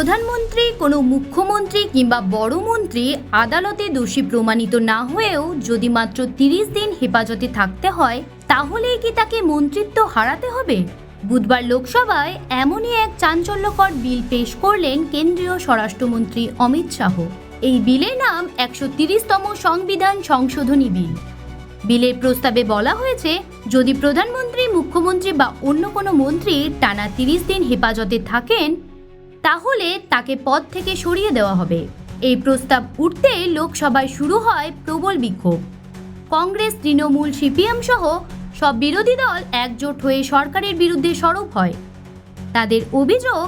প্রধানমন্ত্রী, কোনো মুখ্যমন্ত্রী কিংবা বড় মন্ত্রী আদালতে দোষী প্রমাণিত না হয়েও যদি মাত্র তিরিশ দিন হেফাজতে থাকতে হয়, তাহলেই কি তাকে মন্ত্রিত্ব হারাতে হবে? বুধবার লোকসভায় এমনই এক চাঞ্চল্যকর বিল পেশ করলেন কেন্দ্রীয় স্বরাষ্ট্রমন্ত্রী অমিত শাহ। এই বিলের নাম একশো তিরিশতম সংবিধান সংশোধনী বিল। বিলের প্রস্তাবে বলা হয়েছে, যদি প্রধানমন্ত্রী, মুখ্যমন্ত্রী বা অন্য কোনো মন্ত্রী টানা তিরিশ দিন হেফাজতে থাকেন তাহলে তাকে পদ থেকে সরিয়ে দেওয়া হবে। এই প্রস্তাব উঠতে লোকসভায় শুরু হয় প্রবল বিক্ষোভ। কংগ্রেস, তৃণমূল, সিপিএম সহ সব বিরোধী দল একজোট হয়ে সরকারের বিরুদ্ধে সরব হয়। তাদের অভিযোগ,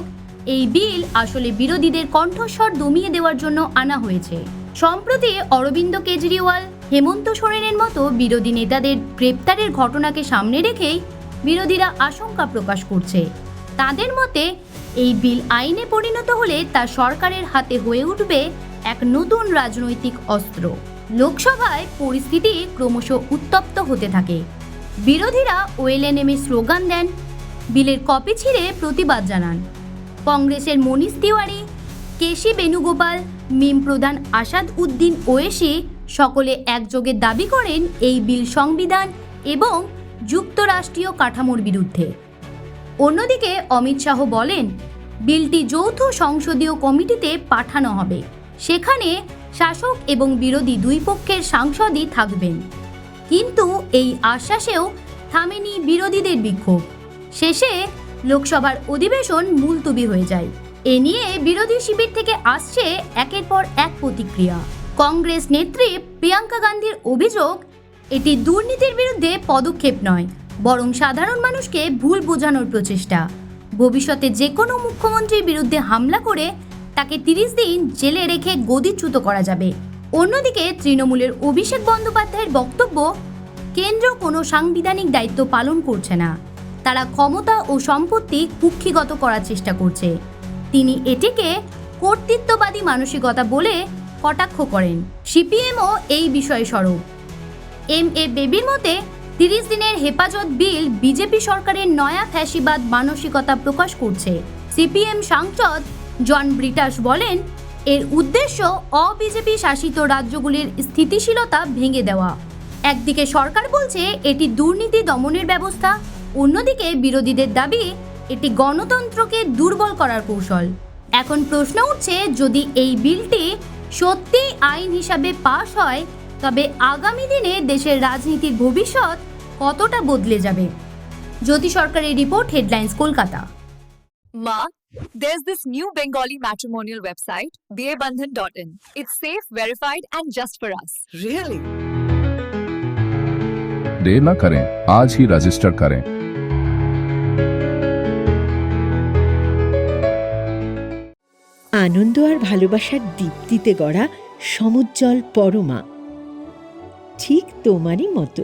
এই বিল আসলে বিরোধীদের কণ্ঠস্বর দমিয়ে দেওয়ার জন্য আনা হয়েছে। সম্প্রতি অরবিন্দ কেজরিওয়াল, হেমন্ত সোরেনের মতো বিরোধী নেতাদের গ্রেপ্তারের ঘটনাকে সামনে রেখেই বিরোধীরা আশঙ্কা প্রকাশ করছে। তাদের মতে এই বিল আইনে পরিণত হলে তা সরকারের হাতে হয়ে উঠবে এক নতুন রাজনৈতিক অস্ত্র। লোকসভায় পরিস্থিতি ক্রমশ উত্তপ্ত হতে থাকে। বিরোধীরা ওয়েলে নেমে স্লোগান দেন, বিলের কপি ছিঁড়ে প্রতিবাদ জানান। কংগ্রেসের মনীষ তিওয়ারি, কেশি বেণুগোপাল, মিম প্রধান আসাদ উদ্দিন ওয়েসি সকলে একযোগে দাবি করেন এই বিল সংবিধান এবং যুক্তরাষ্ট্রীয় কাঠামোর বিরুদ্ধে। অন্যদিকে অমিত শাহ বলেন, বিলটি যৌথ সংসদীয় কমিটিতে পাঠানো হবে। সেখানে শাসক এবং বিরোধী দুই পক্ষের সাংসদই থাকবেন। কিন্তু এই আশ্বাসেও থামেনি বিরোধীদের বিক্ষোভ। শেষে লোকসভার অধিবেশন মুলতুবি হয়ে যায়। এ নিয়ে বিরোধী শিবির থেকে আসছে একের পর এক প্রতিক্রিয়া। কংগ্রেস নেত্রী প্রিয়াঙ্কা গান্ধীর অভিযোগ, এটি দুর্নীতির বিরুদ্ধে পদক্ষেপ নয় বরং সাধারণ মানুষকে ভুল বোঝানোর প্রচেষ্টা। ভবিষ্যতে যে কোনো মুখ্যমন্ত্রীর বিরুদ্ধে হামলা করে তাকে তিরিশ দিন জেলে রেখে গদিচ্যুত করা যাবে। অন্যদিকে তৃণমূলের অভিষেক বন্দ্যোপাধ্যায়ের বক্তব্য, কেন্দ্র কোনো সাংবিধানিক দায়িত্ব পালন করছে না। তারা ক্ষমতা ও সম্পত্তি কুক্ষিগত করার চেষ্টা করছে। তিনি এটিকে কর্তৃত্ববাদী মানসিকতা বলে কটাক্ষ করেন। সিপিএমও এই বিষয়ে সরব। এম এ বেবির মতে তিরিশ দিনের হেফাজত বিল বিজেপি সরকারের নয়া ফ্যাসিবাদ মানসিকতা প্রকাশ করছে। সিপিএম সাংসদ জন ব্রিটাস বলেন, এর উদ্দেশ্য অবিজেপি শাসিত রাজ্যগুলির স্থিতিশীলতা ভেঙে দেওয়া। একদিকে সরকার বলছে, এটি দুর্নীতি দমনের ব্যবস্থা, অন্যদিকে বিরোধীদের দাবি, এটি গণতন্ত্রকে দুর্বল করার কৌশল। এখন প্রশ্ন উঠছে, যদি এই বিলটি সত্যি আইন হিসাবে পাশ হয়, তবে আগামী দিনে দেশের রাজনীতির ভবিষ্যৎ কতটা বদলে যাবে জ্যোতি সরকারের report headlines Kolkata Ma, there's this new Bengali matrimonial website, dearbandhan.in. It's safe, verified, and just for us. Really? देर न करें आज ही रजिस्टर करें আনন্দ আর ভালোবাসার দীপ্তিতে গড়া সমুজ্জ্বল পরমা ঠিক তোমারই মতো